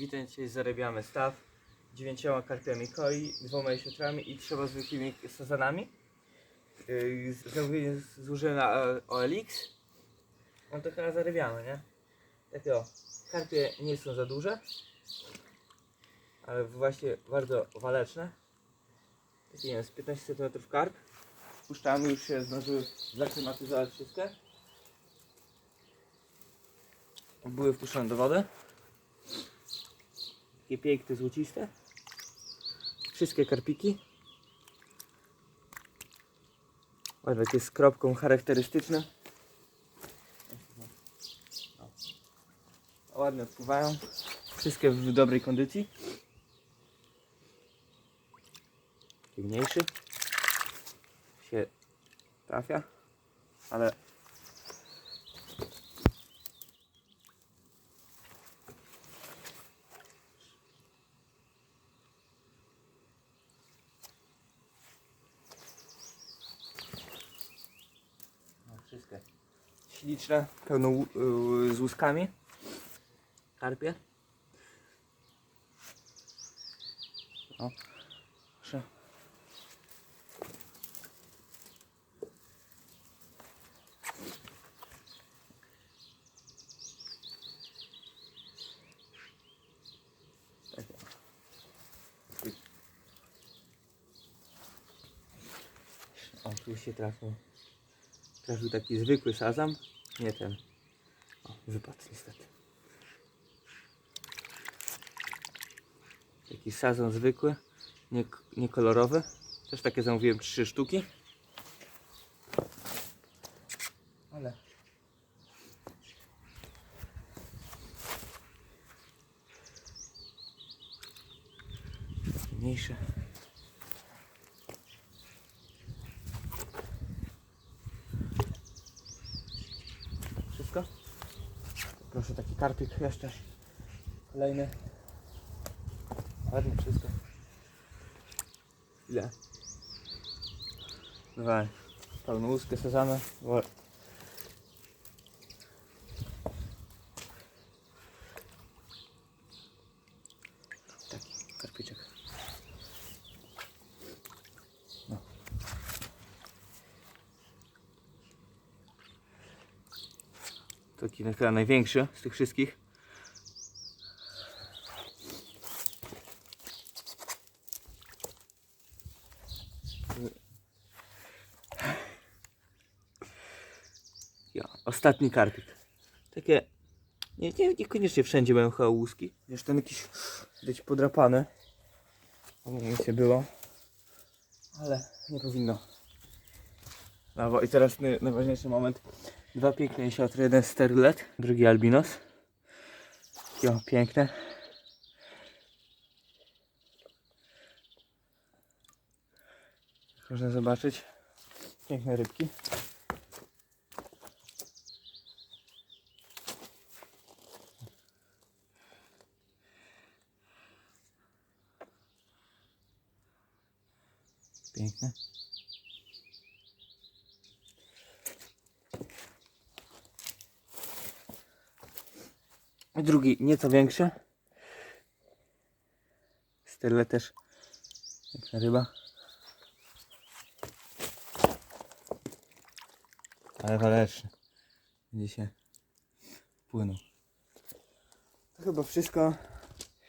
Witam zarabiamy staw dziewięcioma karpiami koi, dwoma jesiotrami i trzema zwykłymi sazanami. Yy, Zamówienie złożyłem na OLX. No to chyba zarabiamy, nie? Takie o, karpie nie są za duże, ale właśnie bardzo waleczne. Takie nie wiem, z 15 cm karp. Puszczamy, już się zdążyły zaklimatyzować wszystkie. Były wpuszczone do wody. Takie piękne, złociste. Wszystkie karpiki. Ładne, takie z kropką charakterystyczne. O. Ładnie odpływają. Wszystkie w dobrej kondycji. Mniejszy. Się trafia. Ale No, wszystkie śliczne, pełno łu- y, z łuskami. Karpie. O, proszę. O, tu się trafił. Trafił taki zwykły sazam. Nie ten. O, wypadł niestety. Taki sazon zwykły, nie, nie. Też takie zamówiłem trzy sztuki. Ale mniejsze. Wszystko? Proszę taki karpik jeszcze. Kolejny. Ładnie wszystko. Ile? Dawaj. Pełną łuskę sezamy. Taki chyba największy z tych wszystkich. Ja, ostatni karpik. Takie. Nie, nie, niekoniecznie wszędzie mają chyba łuski. Wiesz, ten jakiś być podrapany. się było. Ale nie powinno. No i teraz najważniejszy moment. Dwa piękne jesiotry, jeden sterylet, drugi albinos. Jo, piękne. Można zobaczyć. Piękne rybki. Piękne. Drugi nieco większy. Sterle też. Piękna ryba. Ale waleczny. Będzie się płynął. To chyba wszystko.